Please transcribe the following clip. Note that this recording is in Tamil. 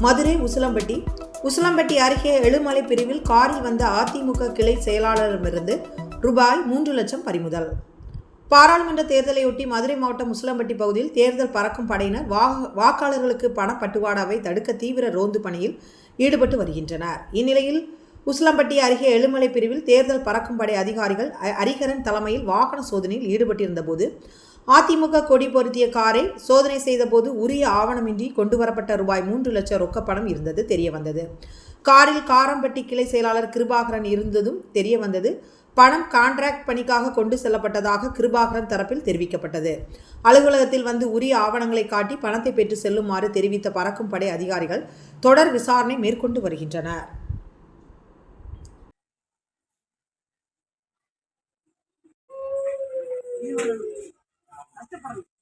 மதுரை உசிலம்பட்டி. உசிலம்பட்டி அருகே எழுமலை பிரிவில் காரில் வந்த அதிமுக கிளை செயலாளரிடமிருந்து ரூபாய் மூன்று லட்சம் பறிமுதல். பாராளுமன்ற தேர்தலையொட்டி மதுரை மாவட்டம் உசிலம்பட்டி பகுதியில் தேர்தல் பறக்கும் படையினர் வாக்காளர்களுக்கு பணப்பட்டுவாடாவை தடுக்க தீவிர ரோந்து பணியில் ஈடுபட்டு வருகின்றனர். இந்நிலையில் உசிலம்பட்டி அருகே எழுமலை பிரிவில் தேர்தல் பறக்கும் படை அதிகாரிகள் அ- தலைமையில் வாகன சோதனையில் ஈடுபட்டிருந்தபோது அதிமுக கொடி பொருத்திய காரை சோதனை செய்தபோது உரிய ஆவணமின்றி கொண்டு வரப்பட்ட ரூபாய் மூன்று லட்சம் ரொக்கப்பணம் இருந்தது தெரிய வந்தது காரில் காரம்பட்டி கிளை செயலாளர் கிருபாகரன் இருந்ததும் தெரிய வந்தது பணம் கான்ட்ராக்ட் பணிக்காக கொண்டு செல்லப்பட்டதாக கிருபாகரன் தரப்பில் தெரிவிக்கப்பட்டது. அலுவலகத்தில் வந்து உரிய ஆவணங்களை காட்டி பணத்தை பெற்று செல்லுமாறு தெரிவித்த பறக்கும் படை அதிகாரிகள் தொடர் விசாரணை மேற்கொண்டு வருகின்றனர். 还是好